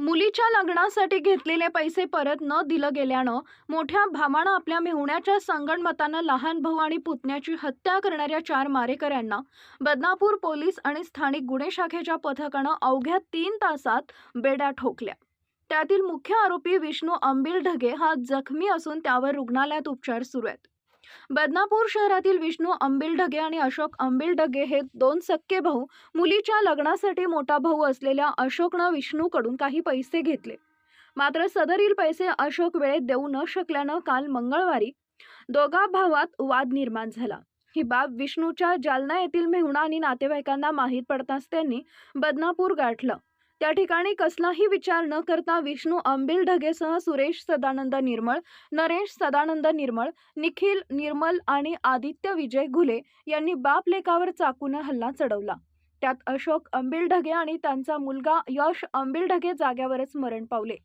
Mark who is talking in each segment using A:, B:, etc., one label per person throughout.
A: मुलीच्या लग्नासाठी घेतलेले पैसे परत न दिलं गेल्यानं मोठ्या भावानं आपल्या मेहुण्याच्या संगणमतानं लहान भाऊ आणि पुतण्याची हत्या करणाऱ्या चार मारेकऱ्यांना बदनापूर पोलीस आणि स्थानिक गुन्हे शाखेच्या पथकानं अवघ्या तीन तासात बेड्या ठोकल्या. त्यातील मुख्य आरोपी विष्णू अंबिल ढगे हा जखमी असून त्यावर रुग्णालयात उपचार सुरू आहेत. बदनापूर शहरातील विष्णू अंबिल ढगे आणि अशोक अंबिल ढगे हे दोन सक्के भाऊ मुलीच्या लग्नासाठी मोठा भाऊ असलेल्या अशोकनं विष्णूकडून काही पैसे घेतले. मात्र सदरील पैसे अशोक वेळेत देऊ न शकल्यानं काल मंगळवारी दोघा भावात वाद निर्माण झाला. ही बाब विष्णूच्या जालना येथील मेहुणा आणि नातेवाईकांना माहीत पडताच त्यांनी बदनापूर गाठलं. त्या ठिकाणी कसलाही विचार न करता विष्णू अंबिल ढगेसह सुरेश सदानंद निर्मळ नरेश सदानंद निर्मळ निखिल निर्मल आणि आदित्य विजय घुले यांनी बाप लेकावर चाकूनं हल्ला चढवला. त्यात अशोक अंबिल ढगे आणि त्यांचा मुलगा यश अंबिल ढगे जाग्यावरच मरण पावले.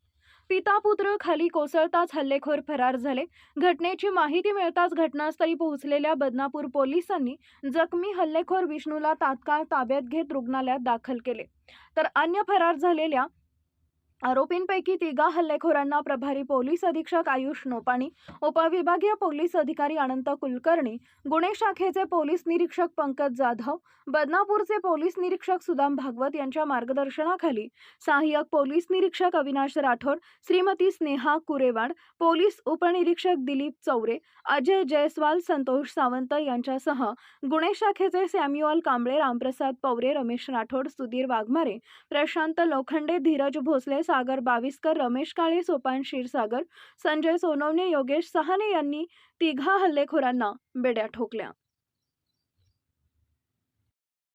A: पिता पुत्र खाली कोसळताच हल्लेखोर फरार झाले. घटनेची माहिती मिळताच घटनास्थळी पोहोचलेल्या बदनापूर पोलिसांनी जखमी हल्लेखोर विष्णूला तात्काळ ताब्यात घेत रुग्णालयात दाखल केले. तर अन्य फरार झालेल्या आरोपींपैकी तिघा हल्लेखोरांना प्रभारी पोलीस अधीक्षक आयुष नोपाणी उपविभागीय पोलीस अधिकारी अनंत कुलकर्णी गुन्हे शाखेचे पोलीस निरीक्षक पंकज जाधव बदनापूरचे पोलीस निरीक्षक सुदाम भागवत यांच्या मार्गदर्शनाखाली सहाय्यक पोलीस निरीक्षक अविनाश राठोड श्रीमती स्नेहा कुरेवाड पोलीस उपनिरीक्षक दिलीप चौरे अजय जयस्वाल संतोष सावंत यांच्यासह गुन्हे शाखेचे सॅम्युअल कांबळे रामप्रसाद पवरे रमेश राठोड सुधीर वाघमारे प्रशांत लोखंडे धीरज भोसले सागर बाविस्कर रमेश काळे सोपान क्षीरसागर संजय सोनवणे योगेश सहाने यांनी तिघा हल्लेखोरांना बेड्या ठोकल्या.